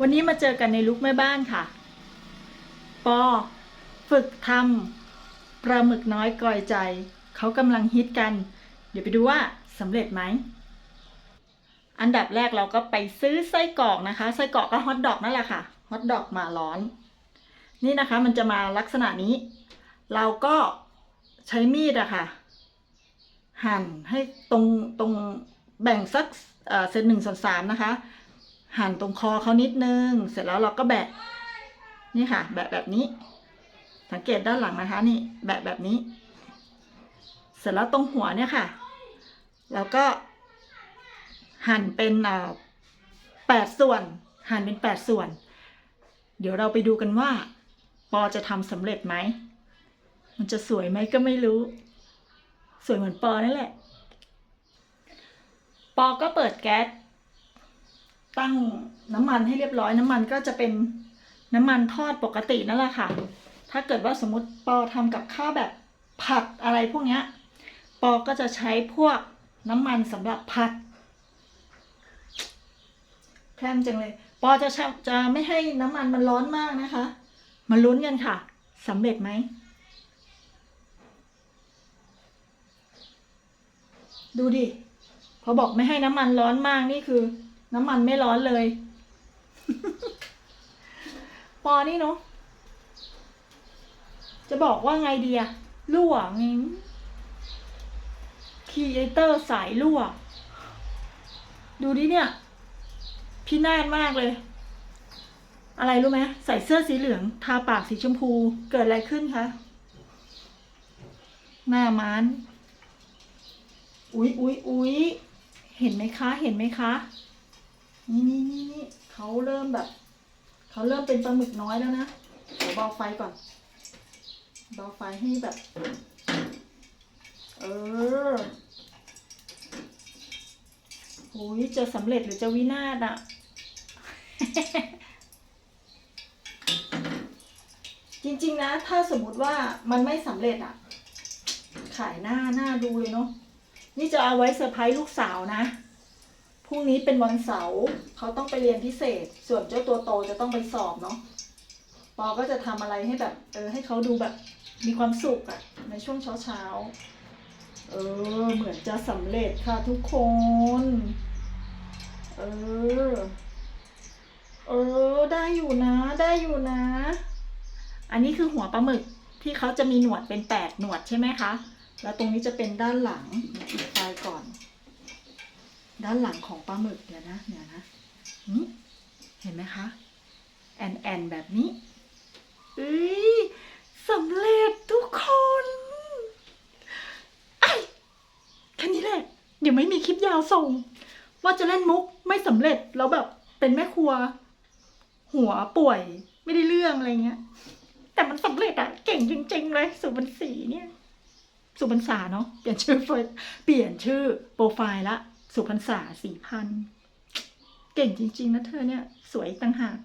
วันนี้มาเจอกันในลุกแม่บ้านค่ะ ปอ ฝึกทำปลาหมึกน้อยกลอยใจ เขากำลังฮิตกัน เดี๋ยวไปดูว่าสำเร็จไหม อันดับแรกเราก็ไปซื้อไส้กรอกนะคะ ไส้กรอกก็ฮอทดอกนั่นแหละค่ะ ฮอทดอกมาร้อน นี่นะคะมันจะมาลักษณะนี้ เราก็ใช้มีดอะค่ะ หั่นให้ตรงตรงแบ่งสักเอ่อเซนหนึ่งส่วนสามนะคะ หั่นตรงคอเขานิดนึง เสร็จแล้วเราก็แบะ นี่ค่ะ แบะแบบนี้ สังเกตด้านหลังนะคะ นี่ แบะแบบนี้ เสร็จแล้วตรงหัวเนี่ยค่ะ เราก็ หั่นเป็นอ่อแปดส่วน หั่นเป็นแปดส่วน เดี๋ยวเราไปดูกันว่า ปอจะทำสำเร็จไหม มันจะสวยไหมก็ไม่รู้ สวยเหมือนปอนั่นแหละ ปอก็เปิดแก๊ส ตั้งน้ำมันให้เรียบร้อยน้ำมันก็จะเป็นน้ำมันทอดปกตินั่นแหละค่ะ ถ้าเกิดว่าสมมติปอทำกับข้าวแบบผัดอะไรพวกนี้ปอก็จะใช้พวกน้ำมันสำหรับผัดแพร่มจังเลย ปอจะชะจะไม่ให้น้ำมันมันร้อนมากนะคะ มาลุ้นกันค่ะสำเร็จไหม ดูดิพอบอกไม่ให้น้ำมันร้อนมากนี่คือ น้ำมันไม่ร้อนเลย ปอนี่เนาะจะบอกว่าไงดีอะรั่วงิงครีเอเตอร์สายรั่ว ดูดิเนี่ยพินาศมากเลย อะไรรู้ไหมใส่เสื้อสีเหลือง ทาปากสีชมพู เกิดอะไรขึ้นคะ หน้ามันอุ๊ยอุ๊ยอุ๊ยเห็นไหมคะ เห็นไหมคะ นี่นี่นี่นี่เขาเริ่มแบบ เขาเริ่มเป็นปลาหมึกน้อยแล้วนะเดี๋ยวเบาไฟก่อนเบาไฟให้แบบ เออโอ้ยจะสำเร็จหรือจะวินาศอะจริงๆนะ ถ้าสมมติว่ามันไม่สำเร็จอะขายหน้าหน้าดูเลยเนาะนี่จะเอาไว้เซอร์ไพรส์ลูกสาวนะ พรุ่งนี้เป็นวันเสาร์เขาต้องไปเรียนพิเศษ ส่วนเจ้าตัวโตจะต้องไปสอบเนาะปอก็จะทำอะไรให้แบบ เออ ให้เขาดูแบบ มีความสุขอะในช่วงเช้าเช้าเออ เหมือนจะสำเร็จค่ะทุกคน เออ เออ ได้อยู่นะ ได้อยู่นะ อันนี้คือหัวปลาหมึกที่เขาจะมีหนวดเป็นแปดหนวดใช่ไหมคะ แล้วตรงนี้จะเป็นด้านหลังปิดไฟก่อน ด้านหลังของปลาหมึกเดี๋ยวนะเดี๋ยวนะนี่เห็นไหมคะ แอนแอนแบบนี้เอ้ยสำเร็จทุกคนไอ้แค่นี้แหละ เดี๋ยวไม่มีคลิปยาวส่ง ว่าจะเล่นมุกไม่สำเร็จแล้วแบบเป็นแม่ครัว หัวป่วยไม่ได้เรื่องอะไรเงี้ย แต่มันสำเร็จอะเก่งจริง ๆ เลยสุบรรสีเนี่ย สุพรรษาเนาะเปลี่ยนชื่อเฟซเปลี่ยนชื่อโปรไฟล์ละ สุพรรษาสี่พัน เก่งจริง ๆ นะเธอเนี่ย สวยต่างหาก